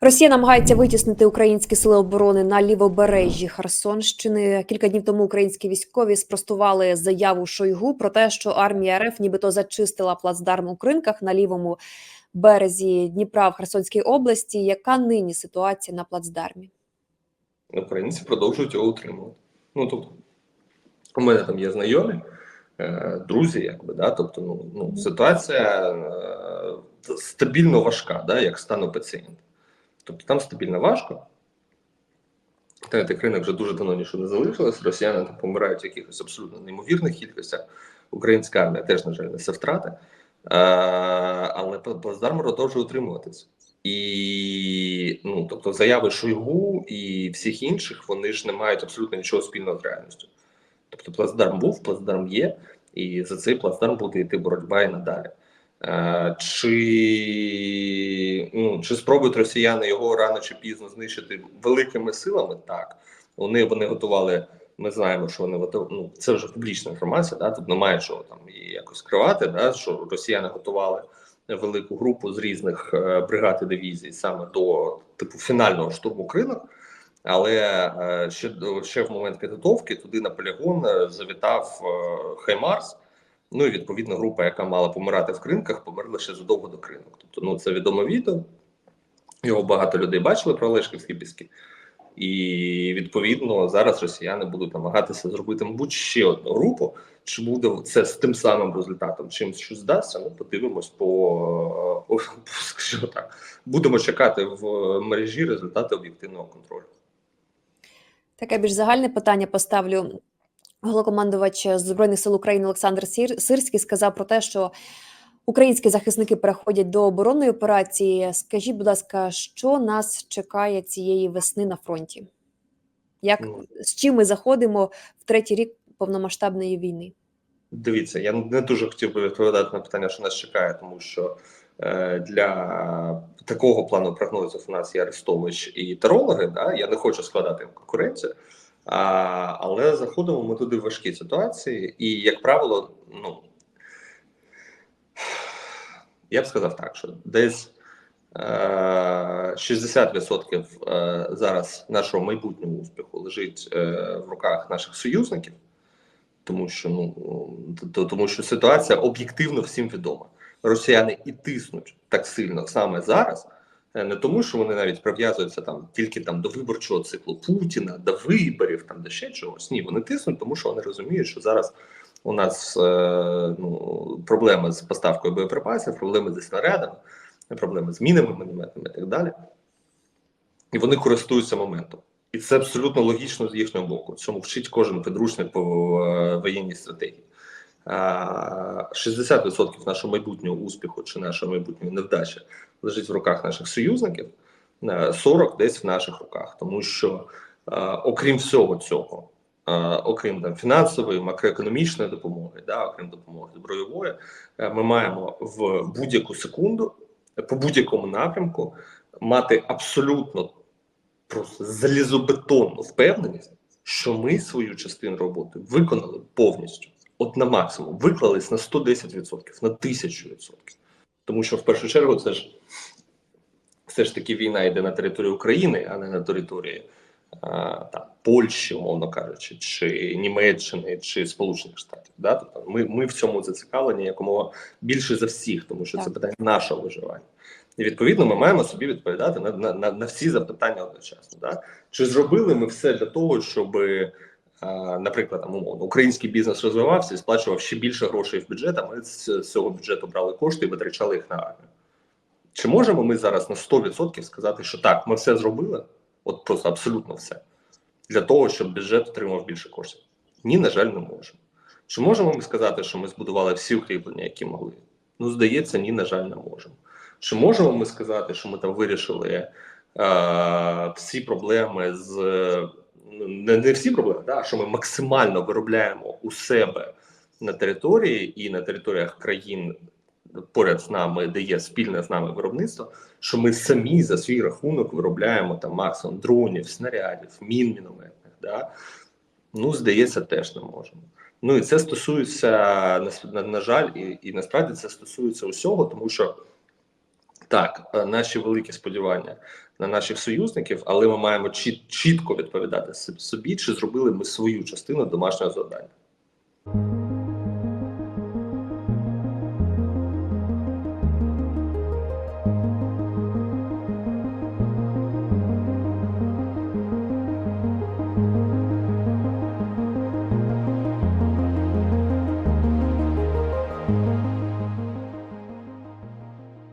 Росія намагається витіснити українські сили оборони на лівобережжі Херсонщини. Кілька днів тому українські військові спростували заяву Шойгу про те, що армія РФ нібито зачистила плацдарм у кринках на лівому березі Дніпра в Херсонській області. Яка нині ситуація на плацдармі? Українці продовжують його утримувати. Ну тобто, у мене там є знайомі, е, друзі, якби да. Тобто, ну, ну ситуація е, стабільно важка, да, як стану пацієнта. Тобто там стабільно важко. Та тих ринок вже дуже давно нічого не залишилось. Росіяни там помирають в якихось абсолютно неймовірних кількостях. Українська армія теж, на жаль, несе втрати. А, але плацдарм продовжує утримуватися. І ну, тобто, заяви Шойгу і всіх інших вони ж не мають абсолютно нічого спільного з реальністю. Тобто, плацдарм був, плацдарм є, і за цей плацдарм буде йти боротьба і надалі. Е, чи ну, чи спробують росіяни його рано чи пізно знищити великими силами? Так вони вони готували. Ми знаємо, що вони готували. Ну це вже публічна інформація. Да, тут немає чого там її якось скривати. Да, що росіяни готували велику групу з різних е, бригад і дивізій саме до типу фінального штурму кринок. Але е, ще ще в момент підготовки туди на полігон завітав Хаймарс. Ну і відповідно група, яка мала помирати в кринках, померла ще задовго до кринок. Тобто, ну це відоме відео. Його багато людей бачили про Лешківські піски. І відповідно зараз росіяни будуть намагатися зробити, мабуть, ще одну групу. Чи буде це з тим самим результатом? Чим щось здасться? Ну подивимось по скажімо так. Будемо чекати в мережі результати об'єктивного контролю. Таке більш загальне питання поставлю. Головнокомандувач Збройних сил України Олександр Сирський сказав про те, що українські захисники переходять до оборонної операції. Скажіть, будь ласка, що нас чекає цієї весни на фронті? Як Ну. з чим ми заходимо в третій рік повномасштабної війни? Дивіться, я не дуже хотів би відповідати на питання, що нас чекає, тому що е, для такого плану прогнозів у нас є Арестович і тарологи. Да? Я не хочу складати їм конкуренцію, а, але заходимо ми туди в важкі ситуації, і, як правило, ну я б сказав так, що десь е, 60% е, зараз нашого майбутнього успіху лежить е, в руках наших союзників тому що ну то, тому, що ситуація об'єктивно всім відома. Росіяни і тиснуть так сильно саме зараз, е, не тому, що вони навіть прив'язуються там тільки там до виборчого циклу Путіна, до виборів, там до ще чогось. Ні, вони тиснуть, тому що вони розуміють, що зараз у нас е, ну, проблеми з поставкою боєприпасів, проблеми зі снарядами, проблеми з мінами, мінометами і так далі. І вони користуються моментом. І це абсолютно логічно з їхнього боку. Цьому вчить кожен підручник по е, воєнній стратегії. А, 60% нашого майбутнього успіху чи нашої майбутньої невдачі лежить в руках наших союзників, е, 40% десь в наших руках, тому що е, окрім всього цього, е, окрім там фінансової, макроекономічної допомоги, да, окрім допомоги збройової, е, ми маємо в будь-яку секунду по будь-якому напрямку мати абсолютно просто залізобетонну впевненість, що ми свою частину роботи виконали повністю, от на максимум, виклались на 110%, на 1000%. Тому що в першу чергу це ж все ж таки війна йде на території України, а не на території а, там, Польщі, умовно кажучи, чи Німеччини, чи Сполучених Штатів. Да? Тобто ми, ми в цьому зацікавлені якомога більше за всіх, тому що Так. це питання нашого виживання. І відповідно ми маємо собі відповідати на, на, на, на всі запитання одночасно. Да? Чи зробили ми все для того, щоб, а, наприклад, там умовно український бізнес розвивався і сплачував ще більше грошей в бюджет, а ми з, цього бюджету брали кошти і витрачали їх на армію? Чи можемо ми зараз на 100% сказати, що так, ми все зробили? От просто абсолютно все для того, щоб бюджет отримав більше коштів? Ні, на жаль, не можемо. Чи можемо ми сказати, що ми збудували всі укріплення, які могли? Ну, здається, ні, на жаль, не можемо. Чи можемо ми сказати, що ми там вирішили е, всі проблеми з не, не всі проблеми, да, що ми максимально виробляємо у себе на території і на територіях країн поряд з нами, де є спільне з нами виробництво, що ми самі за свій рахунок виробляємо там максимум дронів, снарядів, мін мінометних. Да? Ну, здається, теж не можемо. Ну і це стосується на, на, жаль, і, і насправді це стосується усього, тому що Так, е, наші великі сподівання на наших союзників, але ми маємо чіт- чітко відповідати собі, чи зробили ми свою частину домашнього завдання.